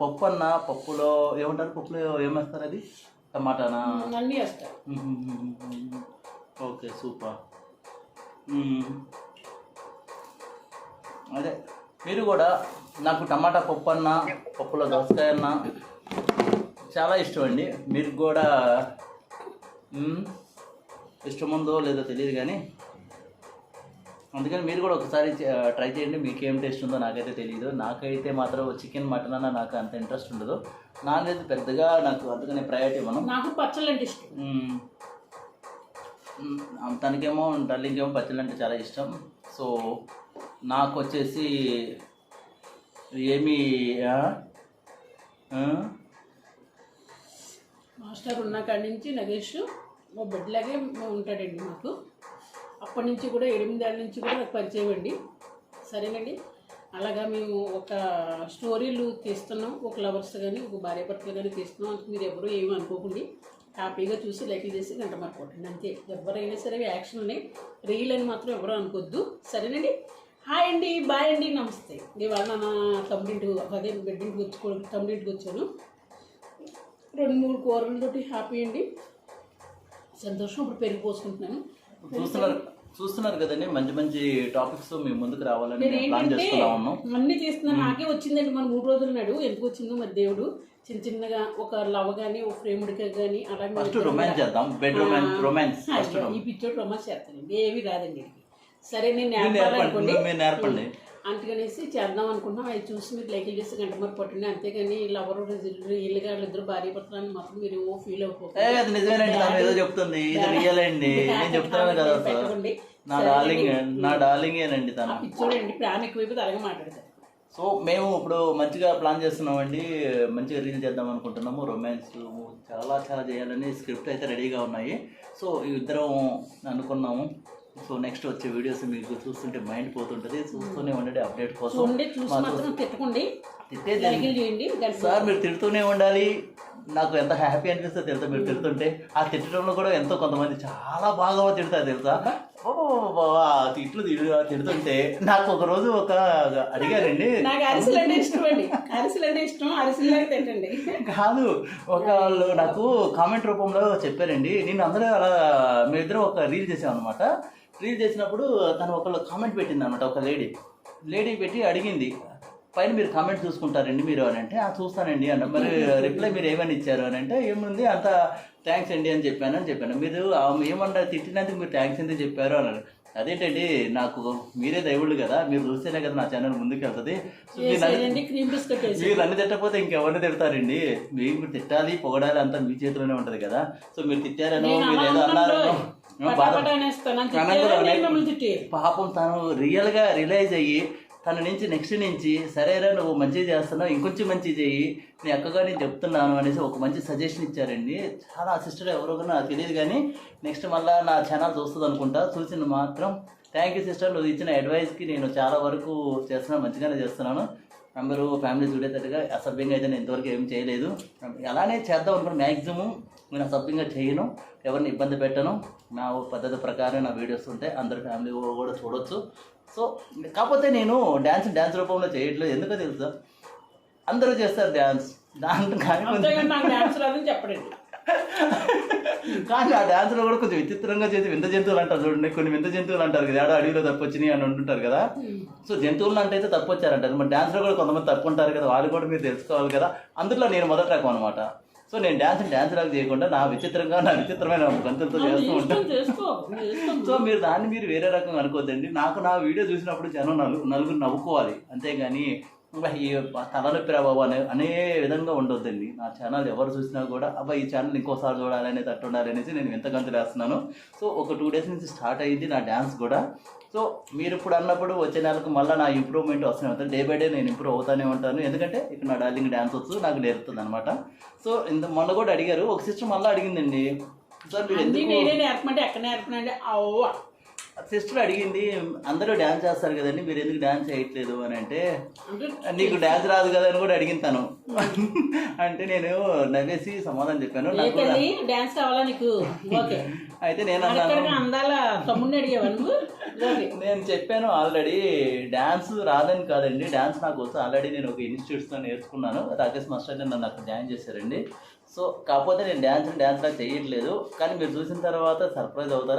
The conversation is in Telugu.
పప్పు అన్న పప్పులో ఏమంటారు? పప్పులో ఏమేస్తారు అది? టమాటానా? అన్నీ వేస్తారు. Okay super. అదే మీరు కూడా నాకు టమాటా పప్పు అన్న పప్పులో దోసకాయ అన్న చాలా ఇష్టం అండి మీరు కూడా మ్మ్, ఇష్టం ఉందో లేదో తెలియదు కానీ అందుకని మీరు కూడా ఒకసారి ట్రై చేయండి. మీకు ఏం టేస్ట్ ఉందో నాకైతే తెలియదు నాకైతే మాత్రం చికెన్ మటన్ అన్న నాకు అంత ఇంట్రెస్ట్ ఉండదు. నాన్ వెజ్ పెద్దగా నాకు అందుకని ప్రయారిటీ ఇవ్వను. నాకు పచ్చళ్ళు అంటే ఇష్టం. తనకేమో డార్లింగ్కేమో పచ్చళ్ళు అంటే చాలా ఇష్టం. సో నాకు వచ్చేసి ఏమి? మాస్టర్ ఉన్న కాడి నుంచి నగేష్ మా బిడ్డలాగే ఉంటాడండి మాకు. అప్పటి నుంచి కూడా ఎనిమిదేళ్ళ నుంచి కూడా నాకు పరిచయం అండి. సరేనండి. అలాగా మేము ఒక స్టోరీలు తీస్తున్నాం. ఒక లవర్స్ కానీ ఒక భార్యభర్తలు కానీ తీస్తున్నాం అంటే మీరు ఎవరు ఏమి అనుకోకండి. హ్యాపీగా చూసి లైక్ చేసి గంట మాట్లాడండి. అంతే. ఎవరైనా సరే యాక్షన్ని రీల్ అని మాత్రం ఎవరు అనుకోవద్దు సరేనండి. హాయ్ అండి. బాయ్ అండి. నమస్తే. ఇవాళ నా తమ్ముడింటికి అదే బెడ్డింటికి వచ్చి తమ్ముడింటికి వచ్చాను. రెండు మూడు కూరలతోటి హ్యాపీ అండి. సంతోషం. ఇప్పుడు పెరిగిపోసుకుంటున్నాను చూస్తున్నారు కదండి మంచి మంచి టాపిక్స్ మీ ముందుకు రావాలని మేము ప్లాన్ చేస్తున్నా ఉన్నాం. అన్ని చేస్తున్నాను నాకే వచ్చిందండి. మన మూడు రోజులు నాడు ఎందుకు వచ్చిందో మరి దేవుడు. చిన్న చిన్నగా ఒక లవ్ కానీ ఒక ఫ్రేముడికి కానీ అలాగే ఫస్ట్ రొమాన్స్ చేద్దాం. బెడ్ రొమాన్స్ రొమాన్స్ ఈ పిచ్చోడు రొమాన్స్ చేస్తానండి. ఏవి రాదండి. సరే నేను నేర్పండి. అందుకనేసి చేద్దాం అనుకుంటున్నాం. అవి చూసి మీరు లైక్ చేసి గంట మరి పట్టండి అంతేగాని లవరు ఇల్లుగా ఇద్దరు భార్య భర్తలని మాత్రం మీరు ఫీల్ ఏ అయిపోతుంది నిజమేనండి. ఏదో చెప్తుంది. ఇది రియల్ అండి. నేను చెప్తున్నాను కదా పెట్టకండి. నా డార్లింగ్ నా డార్లింగేనండి తను. ఆ పిచ్చోడండి. ప్రేమ ఎక్కువైపోతే అలాగే మాట్లాడతారు సో మేము ఇప్పుడు మంచిగా ప్లాన్ చేస్తున్నామండి. మంచిగా రీల్ చేద్దాం అనుకుంటున్నాము. రొమాన్స్ చాలా చాలా చేయాలని స్క్రిప్ట్ అయితే రెడీగా ఉన్నాయి. సో ఇద్దరం అనుకున్నాము. సో నెక్స్ట్ వచ్చే వీడియోస్ మీకు చూస్తుంటే మైండ్ పోతుంటుంది. చూస్తూనే ఉండండి అప్డేట్ కోసం తిట్టేది సార్ మీరు తిడుతూనే ఉండాలి. నాకు ఎంత హ్యాపీ అనిపిస్తే తెలుసా మీరు తిడుతుంటే? ఆ తిట్టడంలో కూడా ఎంతో కొంతమంది చాలా బాగా తిడతారు తెలుసా? తిట్లు తిడు- తిడుతుంటే నాకు ఒక రోజు ఒక అడిగారండి. కాదు ఒక వాళ్ళు నాకు కామెంట్ రూపంలో చెప్పారండి. నేను అందరూ అలా మేమిద్దరం ఒక రీల్ చేసాం అనమాట రీల్ చేసినప్పుడు తను ఒకళ్ళు కామెంట్ పెట్టింది అనమాట ఒక లేడీ లేడీ పెట్టి అడిగింది పైన మీరు కామెంట్ చూసుకుంటారండి మీరు అని అంటే "ఆ, చూస్తానండి అన్న. మరి రిప్లై మీరు ఏమని ఇచ్చారు అని అంటే ఏముంది అంత థ్యాంక్స్ అండి అని చెప్పాను అని చెప్పాను. మీరు ఆమె ఏమన్నారు తిట్టినందుకు మీరు థ్యాంక్స్ ఎందుకు చెప్పారు అన్నారు. అదేంటండి నాకు మీరే దేవుళ్ళు కదా మీరు చూస్తేనే కదా నా ఛానల్ ముందుకు వెళ్తుంది. సో మీరు నన్ను- మీరు తిట్టకపోతే ఇంకెవరిని తిడతారండి? మీకు తిట్టాలి పొగడాలి అంతా మీ చేతిలోనే ఉంటది కదా. సో మీరు తిట్టారనో మీరు ఏదో అన్నారనో పాపం తను రియల్గా రియలైజ్ అయ్యి తన నుంచి నెక్స్ట్ నుంచి సరేరా నువ్వు మంచిగా చేస్తున్నావు ఇంకొంచెం మంచి చెయ్యి నీ అక్కగా నేను చెప్తున్నాను అనేసి ఒక మంచి సజెషన్ ఇచ్చారండి. చాలా సిస్టర్ ఎవరో నాకు తెలియదు కానీ నెక్స్ట్ మళ్ళీ నా ఛానల్ చూస్తుంది అనుకుంటా. చూసిన మాత్రం థ్యాంక్ యూ సిస్టర్ నువ్వు ఇచ్చిన అడ్వైస్కి నేను చాలా వరకు చేస్తున్నాను మంచిగానే చేస్తున్నాను. అందరూ ఫ్యామిలీ చూడేటట్టుగా అసభ్యంగా అయితే నేను ఇంతవరకు ఏం చేయలేదు. అలానే చేద్దాం అనుకున్న మ్యాక్సిమం నేను అసభ్యంగా చేయను ఎవరిని ఇబ్బంది పెట్టను. నా పద్ధతి ప్రకారం నా వీడియోస్ ఉంటాయి అందరు ఫ్యామిలీ కూడా చూడొచ్చు. సో కాకపోతే నేను డ్యాన్స్ డ్యాన్స్ రూపంలో చేయట్లేదు. ఎందుకో తెలుసా? అందరూ చేస్తారు డ్యాన్స్ దాంట్లో కానీ చెప్పడండి కానీ ఆ డ్యాన్స్లో కూడా కొంచెం విచిత్రంగా చేసి వింత జంతువులు అంటారు చూడండి. కొన్ని వింత జంతువులు అంటారు కదా ఏడో అడవిలో తప్పొచ్చినాయి అని అంటుంటారు కదా. సో జంతువులను అంటే అయితే తప్పు వచ్చారంటారు మరి డ్యాన్స్లో కూడా కొంతమంది తప్పు ఉంటారు కదా వాళ్ళు కూడా మీరు తెలుసుకోవాలి కదా. అందులో నేను మొదటి రకం అనమాట సో నేను డ్యాన్స్ డ్యాన్స్ లాగా చేయకుండా నా విచిత్రంగా నా విచిత్రమైన గంతులతో చేస్తూ ఉంటాను. సో మీరు దాన్ని మీరు వేరే రకంగా అనుకోద్దండి. నాకు నా వీడియో చూసినప్పుడు జనం నలుగు నలుగురు నవ్వుకోవాలి. అంతేగాని "అబ్బా, ఈ తలనొప్పి రా బాబు అనే అనే విధంగా ఉండొద్దండి. నా ఛానల్ ఎవరు చూసినా కూడా అబ్బా ఈ ఛానల్ ఇంకోసారి చూడాలి అనేది తట్టు ఉండాలి అనేసి నేను ఎంత గంతులు వేస్తున్నాను. సో ఒక టూ డేస్ నుంచి స్టార్ట్ అయ్యింది నా డ్యాన్స్ కూడా. సో మీరు ఇప్పుడు అన్నప్పుడు వచ్చే నెలకు మళ్ళీ నా ఇంప్రూవ్మెంట్ వస్తూనే ఉంటుంది. డే బై డే నేను ఇంప్రూవ్ అవుతానే ఉంటాను. ఎందుకంటే ఇక్కడ నా డార్లింగ్ డ్యాన్స్ వచ్చు నాకు నేర్పుతుంది అనమాట సో ఇంత మొన్న కూడా అడిగారు. ఒక సిస్టర్ మళ్ళీ అడిగిందండి. సార్ మీరు ఎందుకు నేర్పమంటే ఎక్కడ నేర్పనండి అవ్వ. సిస్టర్ అడిగింది అందరూ డ్యాన్స్ చేస్తారు కదండి మీరు ఎందుకు డ్యాన్స్ చేయట్లేదు? అని అంటే నీకు డ్యాన్స్ రాదు కదా అని కూడా అడిగింది తను. అంటే నేను నవ్వేసి సమాధానం చెప్పాను. నాకు కావాలా నీకు? అయితే నేను నేను చెప్పాను ఆల్రెడీ డ్యాన్స్ రాదని కాదండి డ్యాన్స్ నాకు వచ్చి ఆల్రెడీ నేను ఒక ఇన్స్టిట్యూట్స్లో నేర్చుకున్నాను. రాకేష్ మాస్టర్ నన్ను అక్కడ జాయిన్ చేశారండి. సో కాకపోతే నేను డ్యాన్స్ డ్యాన్స్ లా చేయట్లేదు. కానీ మీరు చూసిన తర్వాత సర్ప్రైజ్ అవుతారు?